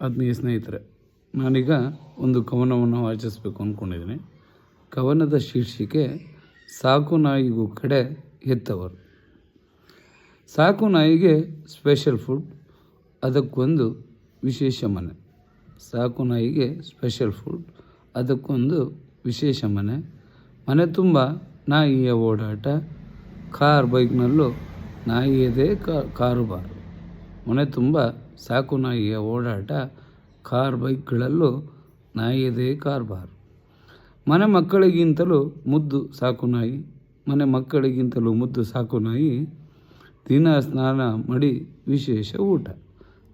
ಆತ್ಮೀಯ ಸ್ನೇಹಿತರೆ, ನಾನೀಗ ಒಂದು ಕವನವನ್ನು ವಾಚಿಸಬೇಕು ಅಂದ್ಕೊಂಡಿದ್ದೀನಿ. ಕವನದ ಶೀರ್ಷಿಕೆ, ಸಾಕು ನಾಯಿಗೂ ಕಡೆ ಹೆತ್ತವರು. ಸಾಕು ನಾಯಿಗೆ ಸ್ಪೆಷಲ್ ಫುಡ್ ಅದಕ್ಕೊಂದು ವಿಶೇಷ ಮನೆ. ಸಾಕು ನಾಯಿಗೆ ಸ್ಪೆಷಲ್ ಫುಡ್ ಅದಕ್ಕೊಂದು ವಿಶೇಷ ಮನೆ. ಮನೆ ತುಂಬ ನಾಯಿಯ ಓಡಾಟ. ಕಾರ್ ಬೈಕ್ನಲ್ಲೂ ನಾಯಿಯದೇ ಕಾರುಬಾರು. ಮನೆ ತುಂಬ ಸಾಕು ನಾಯಿಯ ಓಡಾಟ, ಕಾರ್ ಬೈಕ್ಗಳಲ್ಲೂ ನಾಯಿಯದೇ ಕಾರ್ಬಾರ್. ಮನೆ ಮಕ್ಕಳಿಗಿಂತಲೂ ಮುದ್ದು ಸಾಕು ನಾಯಿ, ಮನೆ ಮಕ್ಕಳಿಗಿಂತಲೂ ಮುದ್ದು ಸಾಕು ನಾಯಿ. ದಿನ ಸ್ನಾನ ಮಾಡಿ ವಿಶೇಷ ಊಟ,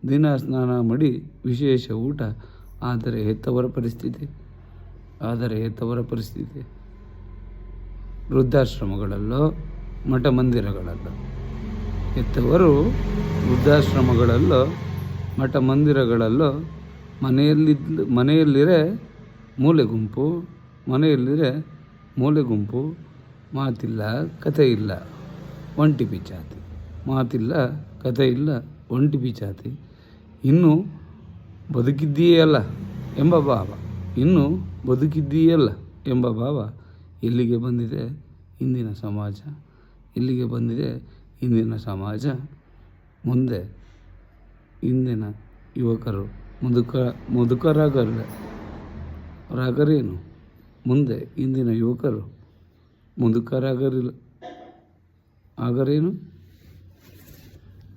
ದಿನ ಸ್ನಾನ ಮಾಡಿ ವಿಶೇಷ ಊಟ. ಆದರೆ ಹೆತ್ತವರ ಪರಿಸ್ಥಿತಿ, ಆದರೆ ಹೆತ್ತವರ ಪರಿಸ್ಥಿತಿ. ವೃದ್ಧಾಶ್ರಮಗಳಲ್ಲೋ ಮಠ ಮಂದಿರಗಳಲ್ಲೋ ಹೆತ್ತವರು ವೃದ್ಧಾಶ್ರಮಗಳಲ್ಲೋ ಮಠ ಮಂದಿರಗಳಲ್ಲೂ ಮನೆಯಲ್ಲಿ ಮನೆಯಲ್ಲಿರೇ ಮೂಲೆ ಗುಂಪು, ಮನೆಯಲ್ಲಿರೇ ಮೂಲೆ ಗುಂಪು, ಮಾತಿಲ್ಲ, ಕಥೆ ಇಲ್ಲ, ಒಂಟಿ ಪಿಚಾತಿ. ಮಾತಿಲ್ಲ, ಕಥೆ ಇಲ್ಲ, ಒಂಟಿ ಪಿಚಾತಿ. ಇನ್ನು ಬದುಕಿದ್ದೀಯಲ್ಲ ಎಂಬ ಭಾವ. ಇನ್ನು ಬದುಕಿದ್ದೀಯಲ್ಲ ಎಂಬ ಭಾವ ಎಲ್ಲಿಗೆ ಬಂದಿದೆ? ಇಂದಿನ ಸಮಾಜ. ಇಲ್ಲಿಗೆ ಬಂದಿದೆ? ಇಂದಿನ ಸಮಾಜ ಮುಂದೆ. ಇಂದಿನ ಯುವಕರು ಮುದುಕ ಮುದುಕರಾಗಲ್ಲ. ರಾಗರೇನು? ಮುಂದೆ ಇಂದಿನ ಯುವಕರು ಮುದುಕರಾಗರಿಲ್ಲ. ಆಗರೇನು?